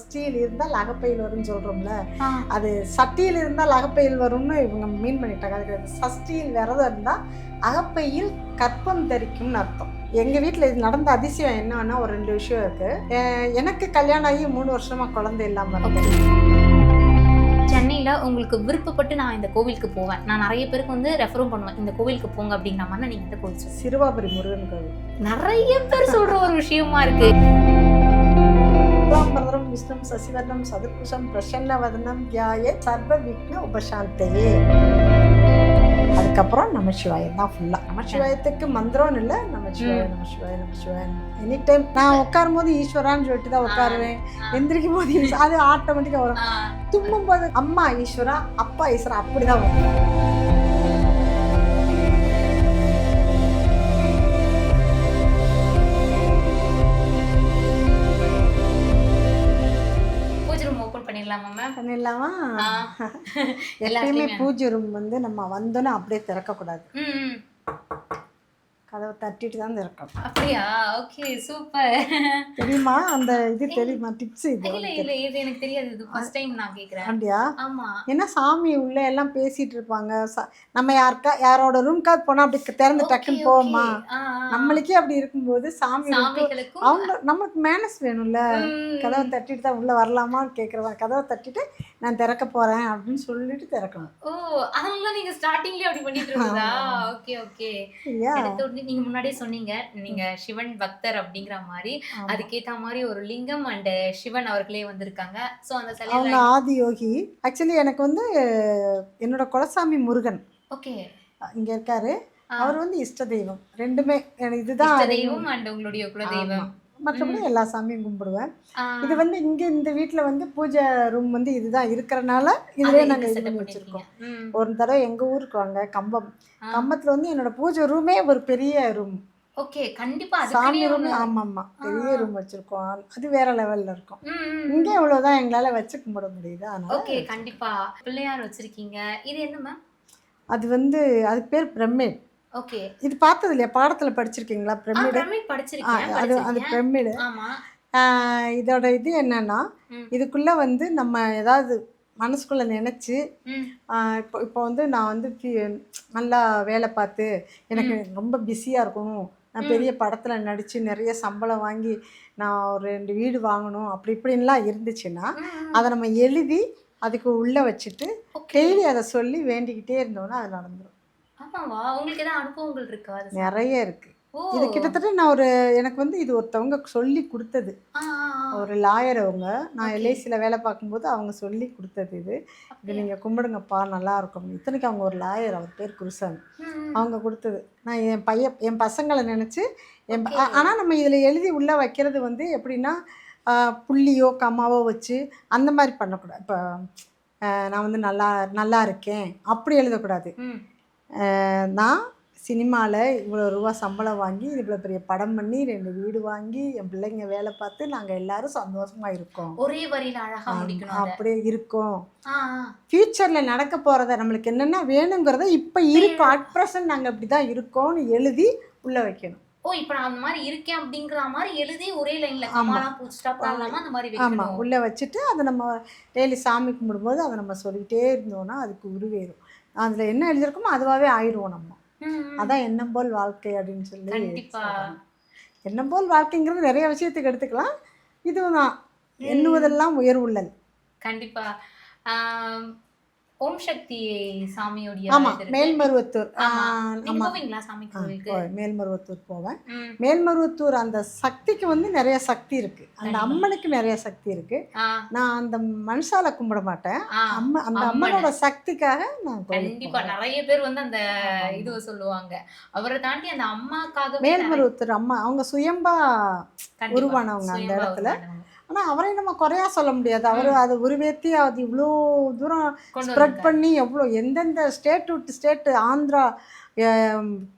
சஷ்டியில் இருந்தால் அகப்பையில் வரும்னு சொல்றோம்ல ஆ. அது சட்டியில் இருந்தால் அகப்பையில் வரும்னு இவங்க மீன் பண்ணிட்டாங்க. அது கிடையாது சஷ்டியில் விரதம் இருந்தால் அகப்பையில் கற்பம் தரிக்கும்னு அர்த்தம். எங்க வீட்டில் இது நடந்த அதிசயம் என்னன்னா ஒரு ரெண்டு விஷயம் இருக்கு. எ- எனக்கு கல்யாணம் ஆகி மூணு வருஷமா குழந்தை இல்லாம இருந்தேன் சென்னையில உங்களுக்கு விருப்பப்பட்டு நான் இந்த கோவிலுக்கு போவேன். நான் நிறைய பேருக்கு வந்து ரெஃபரும் பண்ணுவேன். இந்த கோவிலுக்கு போங்க அப்படிங்கிற மாதிரி நீங்க இந்த கோவில் சிறுவாபுரி முருகன் கோவில். நிறைய பேர் சொல்ற ஒரு விஷயமா இருக்கு. பரதரம் விஷ்ணம் சசிவர்ணம் சதுர்புஷம் பிரசன்ன வதனம் தியாய சர்வ விக்ன உபசாந்தையே அதுக்கப்புறம் நம்ம சிவாயம் தான் ஃபுல்லாக நம்ம சிவாயத்துக்கு மந்திரம்னு இல்லை. நம்ம சிவாய நம்ம சிவாய நம்ம சிவாய. எனி டைம் நான் உட்காரும் போது ஈஸ்வரான்னு சொல்லிட்டு தான் உட்காருவேன். எந்திரிக்கும் போது அது ஆட்டோமேட்டிக்காக வரும். தும்மும் போது அம்மா ஈஸ்வரா அப்பா ஈஸ்வரா அப்படிதான் வரும். பண்ணிடலாமா? எப்பயுமே பூஜை ரூம் வந்து நம்ம வந்தோன்னே அப்படியே திறக்கக்கூடாது. கதவை தட்டிட்டு தான் திறக்கணும். அப்படியா? Okay super. தெரியுமா? அந்த இது தெரியுமா? டிப்ஸ் இது இல்ல இல்ல இது எனக்கு தெரியாது. இது ஃபர்ஸ்ட் டைம் நான் கேக்குறேன். அப்படியா? ஆமா. ஏன்னா சாமி உள்ள எல்லாம் பேசிட்டு இருப்பாங்க? நம்ம யாருக்கா யாரோட ரூம்காவது போனா அப்படி திறந்து டக்குன்னு போவோமா. நம்மளுக்கே அப்படி இருக்கும்போது சாமி அவங்க நமக்கு மேனஸ் வேணும்ல. கதவை தட்டிட்டு தான் உள்ள வரலாமான்னு கேட்குறவன் கதவை தட்டிட்டு நான் திறக்க போறேன் அப்படின்னு சொல்லிட்டு திறக்கணும். ஓ அதெல்லாம் நீங்க ஸ்டார்டிங்லயே அப்படி பண்ணிட்டு இருந்ததா? ஆமா. Okay okay. எடுத்த நீங்க முன்னாடியே சொன்னீங்க நீங்க சிவன் பக்தர் அப்படிங்கிற மாதிரி. அதுக்கேத்த மாதிரி ஒரு லிங்கம் அண்ட் சிவன் அவர்களே வந்திருக்காங்க. சோ அந்த அவங்க சிலையில ஆதி யோகி ஆக்சுவலி எனக்கு வந்து என்னோட குலசாமி முருகன். ஓகே. இங்க இருக்காரு. அவர் வந்து இஷ்ட தெய்வம். ரெண்டுமே இதுதான். தெய்வம் அண்ட் உங்களுடைய குலதெய்வம். மற்றபடி எல்லா சாமியும் கும்பிடுவேன். இது வந்து இங்க இந்த வீட்ல வந்து பூஜை ரூம் வந்து இதுதான் இருக்கிறனால அதை இதுலயே இது நாங்க இது பண்ணி. வச்சிருக்கோம். ஒரு தடவை எங்க ஊருக்கு வாங்க கம்பம். கம்பத்துல வந்து என்னோட பூஜை ரூமே ஒரு பெரிய ரூம் ஓகே கண்டிப்பா சாமி ரூம் ஆமா ஆமா பெரிய. ரூம் வச்சிருக்கோம். அது வேற லெவல்ல இருக்கும். இங்க இவ்வளவுதான் எங்களால வச்சு கும்பிட முடியுது. அதனால ஓகே கண்டிப்பா. பிள்ளையார் வச்சிருக்கீங்க. இது என்ன மேம் அது வந்து அதுக்கு பேர் பிரமிட். ஓகே. இது பார்த்தது இல்லையா? பாடத்துல படிச்சிருக்கீங்களா? பிரமிடு? அது அது. பிரமிடு. இதோட இது என்னன்னா. இதுக்குள்ள வந்து நம்ம ஏதாவது மனசுக்குள்ள நினைச்சு இப்போ இப்போ வந்து நான் வந்து நல்லா வேலை பார்த்து எனக்கு ரொம்ப பிஸியாக இருக்கணும். நான் பெரிய படத்தில் நடித்து நிறைய சம்பளம் வாங்கி நான் ஒரு ரெண்டு வீடு வாங்கணும் அப்படி இப்படின்லாம் இருந்துச்சுன்னா. அதை நம்ம எழுதி அதுக்கு உள்ளே வச்சுட்டு. டெய்லி அதை சொல்லி வேண்டிக்கிட்டே இருந்தோன்னா அது நடந்துடும் ஆமாவா உங்களுக்கு ஏதாவது அனுபவங்கள் இருக்கா அது நிறைய இருக்குது ஓ. இது கிட்டத்தட்ட நான் ஒரு எனக்கு வந்து இது ஒருத்தவங்க சொல்லி கொடுத்தது. ஒரு லாயர் அவங்க. நான். எல்ஐசியில் வேலை பார்க்கும்போது அவங்க சொல்லி கொடுத்தது இது. இது? நீங்கள் கும்பிடுங்கப்பா நல்லா இருக்கும். இத்தனைக்கு அவங்க ஒரு லாயர் அவர் பேர் குருசாமி. அவங்க கொடுத்தது. நான் என் பையன் என் பசங்களை நினச்சி என். ஆனால் நம்ம இதில் எழுதி உள்ளே வைக்கிறது வந்து எப்படின்னா புள்ளியோ கம்மாவோ வச்சு அந்த மாதிரி பண்ணக்கூடாது. இப்போ நான் வந்து நல்லா நல்லா இருக்கேன். அப்படி எழுதக்கூடாது. நான் சினிமாவில் இவ்வளோ ரூபா சம்பளம் வாங்கி இவ்வளோ பெரிய படம் பண்ணி ரெண்டு வீடு வாங்கி என் பிள்ளைங்க வேலை பார்த்து நாங்கள் எல்லாரும் சந்தோஷமாக இருக்கோம். ஒரே வரியில அழகா முடிக்கணும். அப்படியே இருக்கோம். ஃப்யூச்சரில் நடக்க போகிறத நம்மளுக்கு என்னென்ன வேணுங்கிறத இப்போ இருக்கும் அட் ப்ரெசன்ட் நாங்கள் இப்படி தான் இருக்கோம்னு எழுதி உள்ளே வைக்கணும். ஓ இப்ப நான் அந்த மாதிரி இருக்கேன் அப்படிங்கிற மாதிரி எழுதி ஒரே லைன்ல. கமாலாம் பூ ஸ்டாப் இல்லாம அந்த மாதிரி ஆமாம் உள்ளே வச்சுட்டு அதை நம்ம டெய்லி சாமி கும்பிடும்போது அதை நம்ம சொல்லிக்கிட்டே இருந்தோம்னா அதுக்கு உருவேறும். அதில் என்ன எழுதியிருக்கோமோ அதுவாகவே ஆயிடுவோம் நம்ம. அதான் எண்ணம் போல் வாழ்க்கை அப்படின்னு சொல்லி. எண்ணம் போல் வாழ்க்கைங்கிறது நிறைய விஷயத்துக்கு எடுத்துக்கலாம். இதுவும் தான். எண்ணுவதெல்லாம் உயர்வுள்ளல். கண்டிப்பா. ஆம், ஓம் சக்தி சாமியோடைய இருக்கு. மேல்மருவத்தூர் ஆமா. ஆமா சாமி கோவிலுக்கு. மேல்மருவத்தூர் போவேன். மேல்மருவத்தூர் அந்த சக்திக்கு வந்து நிறைய சக்தி இருக்கு அந்த. அம்மனுக்கு நிறைய சக்தி இருக்கு நான் அந்த மனுஷால கும்பிட மாட்டேன். அம்ம அந்த அம்மனை. அம்மனோட சக்திக்காக நான் கண்டிப்பா. நிறைய பேர் வந்து அந்த ஆமா. இது சொல்லுவாங்க அவரை தாண்டி அந்த அம்மாக்காகவே மேல்மருவத்தூர் அம்மா அவங்க சுயம்பா. உருவானவங்க அந்த இடத்துல. உருவானவங்க. ஆனா அவரையும் நம்ம குறையா சொல்ல முடியாது. அவர் அதை உருவேத்தி அது இவ்வளோ தூரம் ஸ்ப்ரெட். பண்ணி எவ்வளோ எந்தெந்த ஸ்டேட் விட்டு ஸ்டேட் ஆந்திரா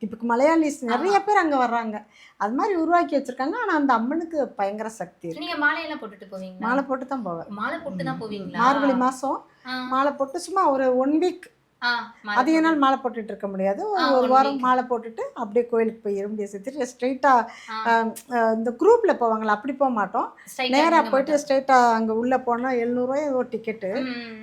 இப்போ மலையாளிஸ் நிறைய பேர் அங்க வர்றாங்க. அது மாதிரி உருவாக்கி வச்சிருக்காங்க. ஆனா அந்த அம்மனுக்கு பயங்கர சக்தி நீங்க மாலையெல்லாம் போட்டுட்டு போவீங்களா? மாலை போட்டு தான் போவேன். மாலை போட்டு தான் போவீங்களா? மார்கழி மாசம் ஆ. மாலை போட்டு சும்மா ஒரு ஒன் வீக் அதிக நாள் மாலை போட்டுட்டு இருக்க முடியாது. ஒரு வாரம். மாலை போட்டுட்டு அப்படியே கோயிலுக்கு போய் இரும்பியை சேர்த்துட்டு ஸ்ட்ரெயிட்டாக ஆ, இந்த குரூப்பில் போவாங்களா அப்படி போக மாட்டோம். நேராக போயிட்டு மட்டும். ஸ்ட்ரெயிட்டாக அங்கே உள்ளே போனால் எழுநூறுவாய் ஒரு டிக்கெட்டு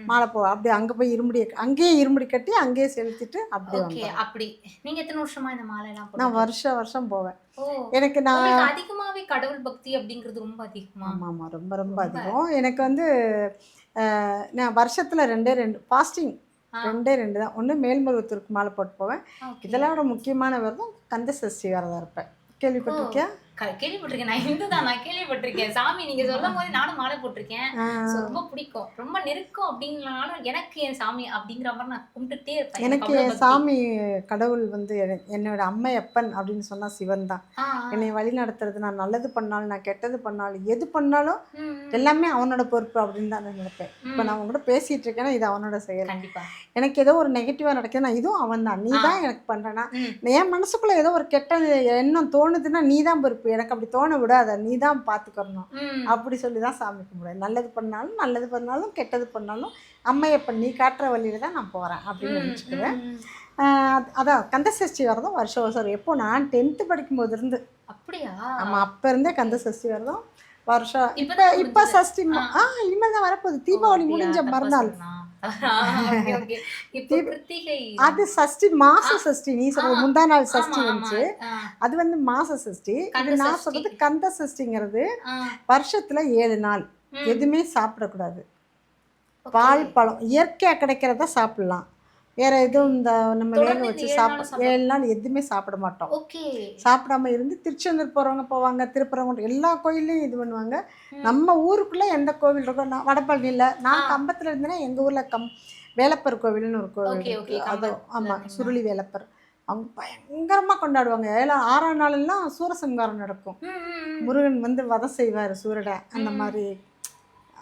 மாலை போ அப்படியே அங்கே போய் இருமுடி அங்கேயே இருமுடி கட்டி அங்கேயே செலுத்திட்டு அப்படியே அப்படி. நீங்க எத்தனை வருஷமா இந்த மாலை எல்லாம் நான் வருஷம் வருஷம் போவேன். எனக்கு நான் அதிகமாவே கடவுள் பக்தி அப்படிங்கிறது ரொம்ப அதிகமா? ஆமாம் ஆமாம் ரொம்ப ரொம்ப. அதிகம். எனக்கு வந்து நான் வருஷத்தில் ரெண்டே ரெண்டு ஃபாஸ்டிங் ரெண்டே ரெண்டு தான். ஒன்று மேல்மருவத்தூருக்கு மாலை போட்டு போவேன். இதெல்லாம் முக்கியமான விரதம் கந்த சஷ்டி விரதம் இருப்பேன். கேள்விப்பட்டிருக்கியா? கேள்விப்பட்டிருக்கேன். நான் இந்து தான் நான் கேள்விப்பட்டிருக்கேன். சாமி நீங்க சொல்லும் போது நானும் மாலை போட்டிருக்கேன். ரொம்ப பிடிக்கும். ரொம்ப நெருக்கம் அப்படிங்கறனாலும் எனக்கு என் சாமி அப்படிங்கிற மாதிரி நான் கும்பிட்டுட்டே இருப்பேன். எனக்கு. சாமி கடவுள் வந்து என- என்னோட அம்மையப்பன் அப்படின்னு சொன்னா சிவன் தான். என்னை வழி நடத்துறது நான் நல்லது பண்ணாலும் நான் கெட்டது பண்ணாலும் எது பண்ணாலும். எல்லாமே அவனோட பொறுப்பு அப்படின்னு தான் நான் நினைப்பேன். இப்போ நான் உங்க கூட பேசிட்டு இருக்கேன்னா இது அவனோட செயல். கண்டிப்பா. எனக்கு ஏதோ ஒரு நெகட்டிவா நடக்குதுன்னா இதுவும் அவன் தான் நீ தான் எனக்கு பண்றனா ம். என் மனசுக்குள்ள ஏதோ ஒரு கெட்ட எண்ணம் தோணுதுன்னா நீ தான் பொறுப்பு எனக்கு அப்படி தோண விடாத நீ தான் பார்த்துக்கறணும் ம். அப்படி சொல்லி தான் சாமி கும்பிடுவேன் நல்லது பண்ணாலும் நல்லது பண்ணாலும் கெட்டது பண்ணாலும் அம்மையப்பன் நீ காட்டுற வழியில தான் நான் போறேன் அப்படின்னு நினச்சிக்குவேன். அதான் கந்த சஷ்டி விரதம் வருஷம் வருஷம். எப்போ நான் டென்த்து படிக்கும்போது இருந்து அப்படியா ஆமாம் அப்போ இருந்தே கந்த சஷ்டி விரதம் வருஷம் இப்போ இப்போ. சஷ்டி ஆ இனிமேல் தான் வரப்போகுது தீபாவளி முடிஞ்ச? மறுநாள் அது சஷ்டி மாச சஷ்டி நீ சொல்ற முந்தா நாள் சஷ்டி. வந்துச்சு அது வந்து மாச சஷ்டி இது நான். சொல்றது கந்த சஷ்டிங்கிறது வருஷத்துல ஏழு நாள். எதுவுமே சாப்பிடக்கூடாது. பால் பழம் இயற்கையா கிடைக்கிறத சாப்பிடலாம் வேற எதுவும் இந்த நம்ம வேக வச்சு சாப்பிட ஏழு நாள் எதுவுமே சாப்பிட மாட்டோம். சாப்பிடாம இருந்து திருச்செந்தூர் போறவங்க போவாங்க திருப்பரங்குன்றம் எல்லா கோயில்லையும் இது பண்ணுவாங்க. நம்ம ஊருக்குள்ள எந்த கோவில் இருக்கோ நான் வடபழனியில் நான். கம்பத்துல இருந்தேன்னா எங்க ஊர்ல கம் வேலப்பர் கோவில்னு ஒரு கோவில் அது ஆமா? சுருளி வேலப்பர் அவங்க பயங்கரமா கொண்டாடுவாங்க ஏழா ஆறாம் நாளெல்லாம் சூரசம்காரம் நடக்கும். முருகன் வந்து வதம் செய்வார் சூரடை அந்த. மாதிரி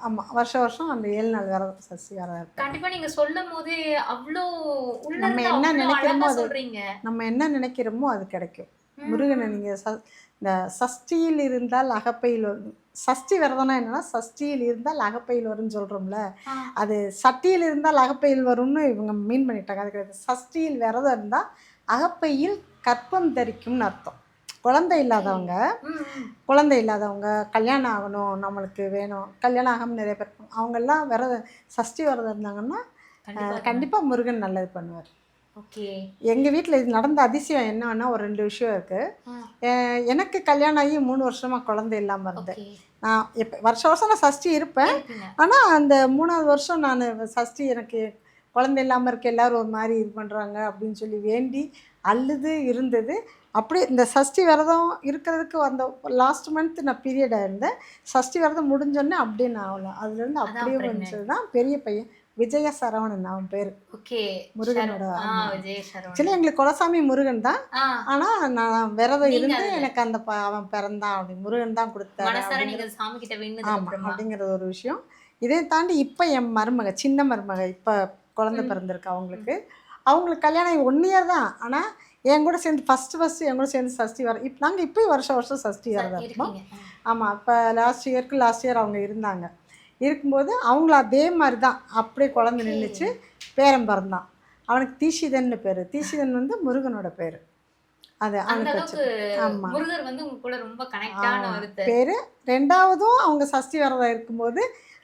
ஆமா வருஷம் வருஷம் அந்த ஏழு நாள் விரதம் சசி விரதம் இருப்பேன் கண்டிப்பா நீங்க சொல்லும் போதே அவ்வளோ நம்ம என்ன நினைக்கிறோமோ அது- நம்ம என்ன நினைக்கிறோமோ அது கிடைக்கும். முருகனை நீங்க ச இந்த சஷ்டியில் இருந்தால் அகப்பையில் வரும் சஷ்டி விரதம்னா என்னன்னா சஷ்டியில் இருந்தால் அகப்பையில் வரும்னு சொல்றோம்ல ஆ, அது சட்டியில் இருந்தால் அகப்பையில் வரும்னு இவங்க மீன் பண்ணிட்டாங்க. அது கிடையாது சஷ்டியில் விரதம் இருந்தால் அகப்பையில் கற்பம் தரிக்கும்னு அர்த்தம். குழந்தை இல்லாதவங்க. குழந்தை இல்லாதவங்க கல்யாணம் ஆகணும் நம்மளுக்கு வேணும். கல்யாணம் ஆகாமல் நிறைய பேர். அவங்கெல்லாம் விரதம் சஷ்டி விரதம் இருந்தாங்கன்னா கண்டிப்பா கண்டிப்பாக முருகன் நல்லது பண்ணுவார். ஓகே. எங்கள் வீட்டில் இது நடந்த அதிசயம் என்னன்னா ஒரு ரெண்டு விஷயம் இருக்குது எனக்கு கல்யாணம் ஆகி மூணு வருஷமாக குழந்தை இல்லாமல் இருந்தேன். நான் எப்போ வருஷம் வருஷம் நான் சஷ்டி இருப்பேன். ஆனால் அந்த மூணாவது வருஷம் நான் சஷ்டி எனக்கு குழந்தை இல்லாமல் இருக்க எல்லாரும் ஒரு மாதிரி இது பண்ணுறாங்க அப்படின்னு சொல்லி வேண்டி அழுது இருந்தது. அப்படியே இந்த சஷ்டி விரதம் இருக்கிறதுக்கு அந்த லாஸ்ட் மந்த் நான் பீரியடாக இருந்தேன். சஷ்டி விரதம் முடிஞ்சோடனே அப்படியே நான் ஆகல அதுலேருந்து அப்படியே. வந்துச்சு தான் பெரிய பையன். விஜய சரவணன் அவன் பேர். ஓகே. முருகனோட ஆமா. ஆக்சுவலி எங்களுக்கு குலசாமி முருகன் தான். ஆ, ஆனால் நான் விரதம் இருந்து எனக்கு அந்த அவன் பிறந்தான் அப்படி. முருகன் தான் கொடுத்தாரு மனசார அப்படிங்கிற- ஒரு விஷயம். இதை தாண்டி இப்போ என் மருமக சின்ன மருமக இப்போ குழந்தை. பிறந்திருக்கு அவங்களுக்கு. அவங்களுக்கு கல்யாணம் ஒன் இயர் தான். ஆனால் என் கூட சேர்ந்து ஃபஸ்ட்டு ஃபஸ்ட்டு என் கூட சேர்ந்து சஷ்டி வர இப்போ நாங்கள் இப்போயும் வருஷம் வருஷம் சஷ்டி வரதா இருக்கீங்க. ஆமாம் இப்போ லாஸ்ட் இயருக்கு லாஸ்ட் இயர் அவங்க இருந்தாங்க. இருக்கும்போது அவங்கள அதே மாதிரி தான் அப்படியே குழந்தை. நின்றுச்சு பேரன் பிறந்தான் அவனுக்கு தீஷிதன்னு பேர். தீஷிதன் வந்து முருகனோட பேர். அது அவனுக்கு ஆமாம் முருகர் வந்து உங்க கூட ரொம்ப கனெக்டான பேர். ரெண்டாவதும் அவங்க சஷ்டி விரதம் இருக்கும்போது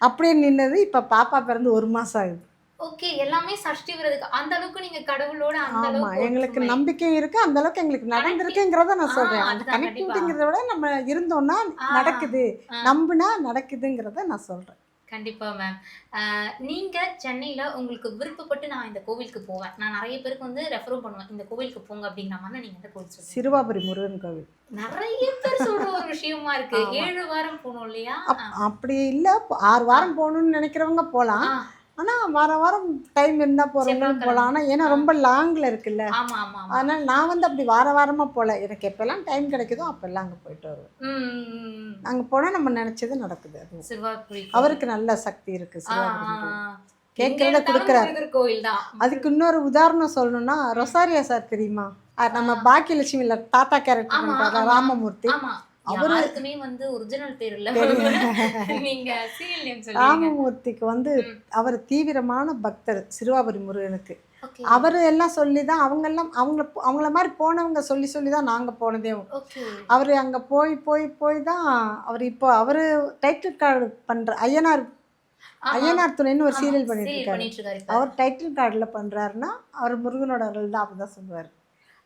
அப்படியே நின்னது இப்போ பாப்பா பிறந்து ஒரு மாதம் ஆகுது. ஓகே எல்லாமே சஷ்டி விரதுக்கு அந்த அளவுக்கு நீங்க கடவுளோட அந்த ஆமா அளவுக்கு எங்களுக்கு ஒற்றுமை. நம்பிக்கையும் இருக்கு அந்த அளவுக்கு எங்களுக்கு நடந்திருக்குங்கிறத நான் ஆ, சொல்றேன் அந்த அதுதான் கனெக்டிவிட்டிங்கிறத விட நம்ம இருந்தோம்னா ஆ, நடக்குது. ஆ. நம்புனா நடக்குதுங்கிறத நான் சொல்றேன். கண்டிப்பா மேம் நீங்க சென்னையில உங்களுக்கு விருப்பப்பட்டு நான் இந்த கோவிலுக்கு போவேன். நான் நிறைய பேருக்கு வந்து ரெஃபரும் பண்ணுவேன். இந்த கோவிலுக்கு போங்க அப்படிங்கிற மாதிரி நீங்க இந்த கோவில் சொல்லுங்க. சிறுவாபுரி முருகன் கோவில். நிறைய பேர் சொல்ற ஒரு விஷயமா இருக்கு. ஆமா. ஏழு வாரம் போனோம் இல்லையா? அப்- அப்படி இல்ல. ஆறு வாரம் போகணும்னு நினைக்கிறவங்க போகலாம் ஆ, ஆனா வாரம் வாரம் டைம் இருந்தா போறவங்க செவ்வாய்க்கிழமை. போகலாம் ஆனா ஏன்னா ரொம்ப லாங்ல இருக்குல்ல அதனால நான் வந்து அப்படி வார வாரமா போல எனக்கு எப்பெல்லாம் டைம் கிடைக்குதோ அப்பெல்லாம் அங்க போயிட்டு வருவேன். அங்க போனா நம்ம நினைச்சது நடக்குது அது அவருக்கு நல்ல சக்தி இருக்கு ஆ, சிறுவாபுரி ஆ, கோவில். ஆ. கேட்கறத கொடுக்கறாரு. முருகர் கோயில் தான் அதுக்கு இன்னொரு உதாரணம் சொல்லணும்னா ரொசாரியா சார் தெரியுமா நம்ம பாக்கியலட்சுமியில தாத்தா கேரக்டர். ராமமூர்த்தி ஆமா அவரு- யாருக்குமே வந்து ஒரிஜினல் பேர் இல்ல. நீங்க சீரியல் நேம் சொல்லுங்க ராமமூர்த்திக்கு வந்து. அவர் தீவிரமான பக்தர் சிறுவாபுரி முருகனுக்கு. அவர் எல்லாம் சொல்லி தான் அவங்கெல்லாம் அவங்கள அவங்கள மாதிரி போனவங்க சொல்லி சொல்லி தான் நாங்கள் போனதே அவர் அங்கே போய் போய் போய் தான் அவர் இப்போ அவர் டைட்டில் கார்டு பண்ணுற ஐயனார் ஐயனார் துணைன்னு ஒரு சீரியல் பண்ணிட்டு இருக்காரு. அவர் டைட்டில் கார்டில் பண்ணுறாருன்னா அவர் முருகனோட அருள் தான் அப்படி தான் சொல்லுவார்.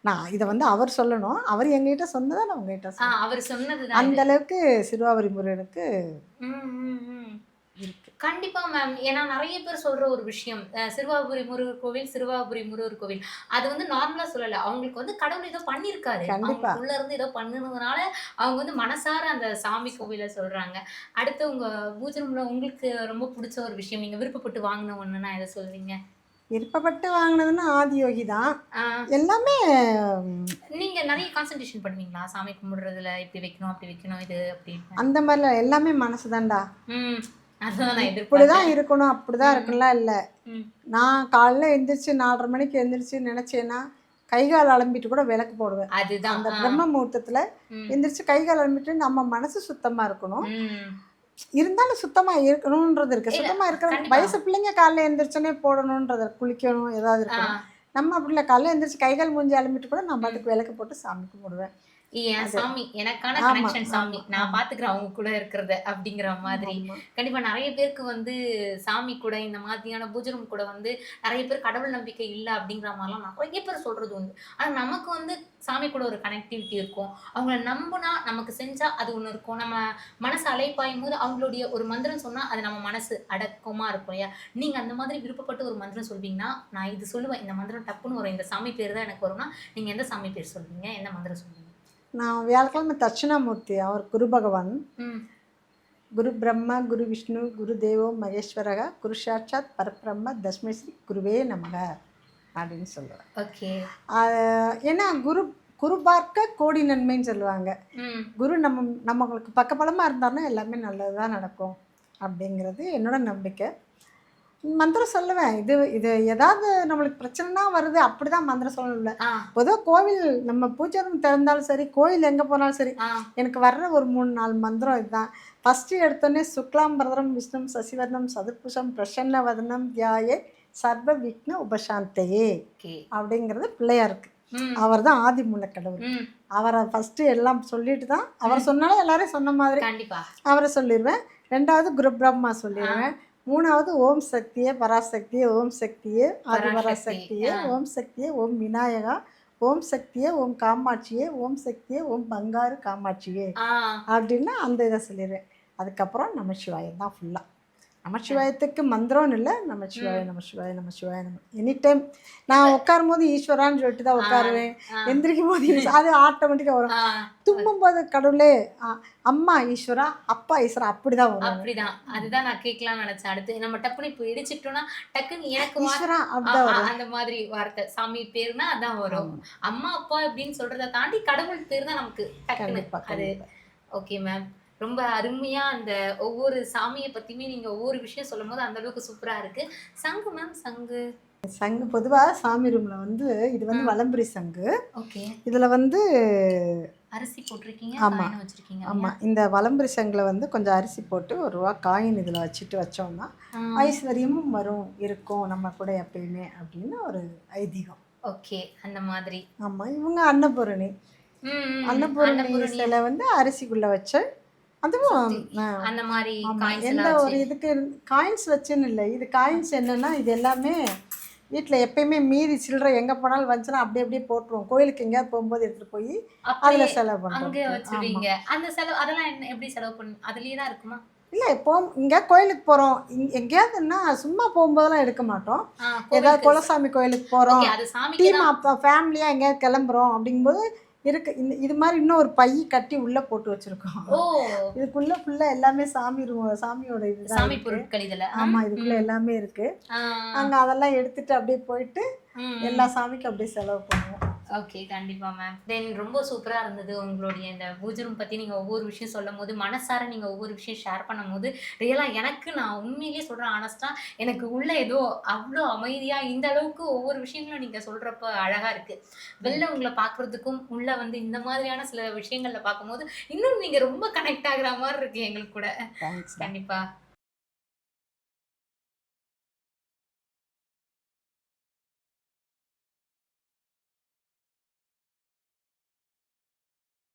நான் இதை வந்து அவர் சொல்லணும். அவர் எங்ககிட்ட சொன்னதை நான் உங்ககிட்ட அவர் சொன்னதுதான் அந்த அளவுக்கு சிறுவாபுரி முருகனுக்கு கண்டிப்பா மேம் ஏன்னா நிறைய பேர் சொல்ற ஒரு விஷயம் சிறுவாபுரி முருகர் கோவில் சிறுவாபுரி முருகர் கோவில். அது வந்து நார்மலா சொல்லல. அவங்களுக்கு வந்து கடவுள் ஏதோ பண்ணிருக்காரு. உள்ள இருந்து ஏதோ பண்ணுனதுனால அவங்க வந்து மனசார அந்த சாமி கோவில சொல்றாங்க. அடுத்து உங்க பூஜனம்ல உங்களுக்கு ரொம்ப பிடிச்ச ஒரு விஷயம் நீங்க விருப்பப்பட்டு வாங்கின ஒண்ணுன்னா எதை சொல்றீங்க? விருப்பப்பட்டு வாங்கினதுன்னா ஆதியோகி தான். எல்லாமே நீங்க நிறைய கான்சென்ட்ரேஷன் பண்ணுவீங்களா? சாமி கும்பிடுறதுல இப்படி வைக்கணும் அப்படி வைக்கணும் இது அப்படின்னு அந்த மாதிரிலாம் எல்லாமே மனசு தான்டா. இப்படிதான் இருக்கணும் அப்படிதான் ம். இருக்குலாம் இல்லை. நான் காலைல எந்திரிச்சு நாலரை மணிக்கு எந்திரிச்சு நினைச்சேன்னா கை கால் அலம்பிட்டு கூட விளக்கு போடுவேன். அதுதான். அந்த. பிரம்ம முகூர்த்தத்துல. எந்திரிச்சு கை கால் அலம்பிட்டு நம்ம மனசு சுத்தமா இருக்கணும். இருந்தாலும் சுத்தமா இருக்கணும்ன்றது இருக்கு இல்ல, சுத்தமா இருக்கிற. வயசு பிள்ளைங்க காலைல எந்திரிச்சோன்னே போடணும்ன்றத குளிக்கணும் ஏதாவது. இருக்கணும் நம்ம அப்படி இல்லை காலைல எந்திரிச்சு கை கால் மூஞ்சி அலம்பிட்டு கூட நான் பாட்டுக்கு விளக்கு போட்டு சாமி கும்பிடுவேன். சாமி எனக்கான கனெக்ஷன் சாமி. நான். பாத்துக்கிறேன் அவங்க கூட இருக்கிறத அப்படிங்கிற மாதிரி. கண்டிப்பா நிறைய பேருக்கு வந்து சாமி கூட இந்த மாதிரியான பூஜனம் கூட வந்து நிறைய பேர் கடவுள் நம்பிக்கை இல்லை அப்படிங்கிற மாதிரிலாம் நிறைய பேர் சொல்றது உண்டு. ஆனா நமக்கு வந்து சாமி கூட ஒரு கனெக்டிவிட்டி இருக்கும். அவங்கள நம்புனா நமக்கு செஞ்சா அது ஒண்ணு இருக்கும். நம்ம மனசு அலைப்பாயும் போது அவங்களுடைய ஒரு மந்திரம் சொன்னா அது நம்ம மனசு அடக்கமா இருக்கும் இல்லையா? நீங்க அந்த மாதிரி விருப்பப்பட்டு ஒரு மந்திரம் சொல்வீங்கன்னா நான் இது சொல்லுவேன். இந்த மந்திரம் டப்புன்னு வரும். இந்த சாமி பேர் தான் எனக்கு வரும்னா நீங்க எந்த சாமி பேர் சொல்வீங்க? என்ன மந்திரம் சொல்வீங்க? நான் வியாழக்கிழமை தட்சிணாமூர்த்தி அவர் குரு பகவான். ம். குரு பிரம்மா குரு விஷ்ணு குரு தேவோ மகேஸ்வரக குரு சாட்சாத் பரபிரம்ம தஸ்மை ஸ்ரீ குருவே நமக அப்படின்னு சொல்லுவேன் ஓகே. ஏன்னா குரு குரு பார்க்க கோடி நன்மைன்னு சொல்லுவாங்க. குரு நம்ம நம்மளுக்கு பக்கபலமாக இருந்தாருன்னா எல்லாமே நல்லது தான் நடக்கும் அப்படிங்கிறது என்னோட நம்பிக்கை. மந்திரம் சொல்லுவேன். இது இது ஏதாவது நம்மளுக்கு பிரச்சனைனா வருது அப்படி தான் மந்திரம் சொல்லல ஆ. பொதுவாக கோவில் நம்ம பூஜை ரூம் திறந்தாலும் சரி கோவில் எங்கே போனாலும் சரி எனக்கு வர்ற ஒரு மூணு நாலு மந்திரம் இதுதான். ஃபஸ்ட்டு எடுத்தோடனே சுக்லாம் பரதரம் விஷ்ணு சசிவர்ணம் சதுர்புஷம் பிரசன்ன வதனம் தியாயே சர்வ விக்ன உபசாந்தையே அப்படிங்கிறது பிள்ளையாருக்கு அவர் தான் ஆதி மூல கடவுள். அவரை ஃபஸ்ட்டு எல்லாம் சொல்லிட்டு தான் அவர் சொன்னாலும் எல்லாரும் சொன்ன மாதிரி அவரை சொல்லிடுவேன் ரெண்டாவது குரு பிரம்மா சொல்லிடுவேன் மூணாவது ஓம் சக்தியே பராசக்தியே ஓம் சக்தியே ஆதி பராசக்தி, பராசக்தியே ஆ. ஓம் சக்தியே ஓம் விநாயகா ஓம் சக்தியே ஓம் காமாட்சியே ஓம் சக்தியே ஓம் பங்காரு காமாட்சியே அப்படின்னா அந்த இதை சொல்லிடுவேன் அதுக்கப்புறம் நமச்சிவாயம் தான் ஃபுல்லாக நமச்சிவாயத்துக்கு மந்திரம்னு இல்லை. நமச்சிவாய நமச்சிவாய நமச்சிவாய நம எனி டைம் நான் உட்காரும் போது ஈஸ்வரான்னு சொல்லிட்டு தான் உட்காருவேன். எந்திரிக்கும் போது அது ஆட்டோமேட்டிக்காக வரும். தும்பும் போது கடவுளே அம்மா ஈஸ்வரா அப்பா ஈஸ்வரா அப்படிதான் வரும். அப்படிதான். அதுதான் நான் கேட்கலாம்னு நினைச்சேன். அடுத்து நம்ம டப்புன்னு இப்போ இடிச்சிட்டோம்னா டக்குன்னு எனக்கு ஈஸ்வரா அப்படிதான் அந்த மாதிரி வார்த்தை. சாமி பேருனா அதான் வரும். அம்மா அப்பா அப்படின்னு சொல்றத தாண்டி கடவுள் பேர் தான் நமக்கு டக்குன்னு. அது ஓகே மேம் ரொம்ப அருமையா அந்த ஒவ்வொரு சாமியை பத்தியுமே நீங்க ஒவ்வொரு விஷயம் சொல்லும் போது அந்த அளவுக்கு சூப்பரா இருக்கு. சங்கு மேம் சங்கு. சங்கு பொதுவாக சாமி ரூம்ல வந்து இது வந்து ம். வலம்புரி சங்கு. ஓகே. இதுல வந்து அரிசி போட்டிருக்கீங்க ஆமா. வச்சிருக்கீங்க ஆமா. இந்த வலம்புரி சங்குல வந்து கொஞ்சம் அரிசி போட்டு ஒரு ரூபா காயின் இதுல வச்சுட்டு வச்சோம்னா ஐஸ்வர்யமும் வரும் இருக்கும் நம்ம கூட எப்பயுமே அப்படின்னு ஒரு ஐதீகம். ஓகே. அந்த மாதிரி. ஆமா. இவங்க அன்னபூரணி அன்னபூரணி. சிலை வந்து அரிசிக்குள்ள வச்சு அதுவும் அந்த மாதிரி எந்த ஒரு இதுக்கு காயின்ஸ் வச்சுன்னு இல்லை. இது காயின்ஸ் என்னன்னா இது எல்லாமே வீட்டில் எப்பயுமே மீதி சில்லறை எங்கே போனாலும் வந்துச்சுன்னா அப்படியே அப்படியே போட்டுருவோம். கோயிலுக்கு எங்கேயாவது போகும்போது எடுத்துகிட்டு போய் அதில் செலவு வச்சிருவீங்க. அந்த செலவு அதெல்லாம் என்ன எப்படி செலவு பண்ணு? அதுலயே தான் இருக்குமா? இல்லை இப்போ இங்கே கோயிலுக்கு போகிறோம் எங்கேயாவதுன்னா சும்மா போகும்போதெல்லாம் எடுக்க மாட்டோம். ஏதாவது குலசாமி கோயிலுக்கு போகிறோம் டீம் அப்போ ஃபேமிலியாக எங்கேயாவது கிளம்புறோம் அப்படிங்கும்போது இருக்கு. இந்த இது மாதிரி இன்னும் ஒரு பை கட்டி உள்ளே போட்டு வச்சுருக்கோம். இதுக்குள்ளே ஃபுல்லாக எல்லாமே சாமி சாமியோட இதுதான் சாமி. பொருட்கள் இதுல. ஆமா இதுக்குள்ள எல்லாமே இருக்கு. அங்க அதெல்லாம் எடுத்துட்டு அப்படியே போயிட்டு எல்லா சாமிக்கும் அப்படியே செலவு பண்ணுவோம். ஓகே கண்டிப்பா மேம் தென் ரொம்ப சூப்பரா இருந்தது உங்களுடைய இந்த பூஜை ரூம் பத்தி நீங்க ஒவ்வொரு விஷயம் சொல்லும் போது மனசார நீங்க ஒவ்வொரு விஷயம் ஷேர் பண்ணும் போது ரியலா எனக்கு நான் உண்மையிலேயே சொல்றேன் ஆனஸ்டா எனக்கு உள்ள ஏதோ அவ்வளோ அமைதியா இந்த அளவுக்கு ஒவ்வொரு விஷயங்களும் நீங்க சொல்றப்ப அழகா இருக்கு. வெளில உங்களை பாக்குறதுக்கும் உள்ள வந்து இந்த மாதிரியான சில விஷயங்கள்ல பார்க்கும்போது இன்னும் நீங்க ரொம்ப கனெக்ட் ஆகுற மாதிரி இருக்கு எங்களுக்கு கூட. கண்டிப்பா.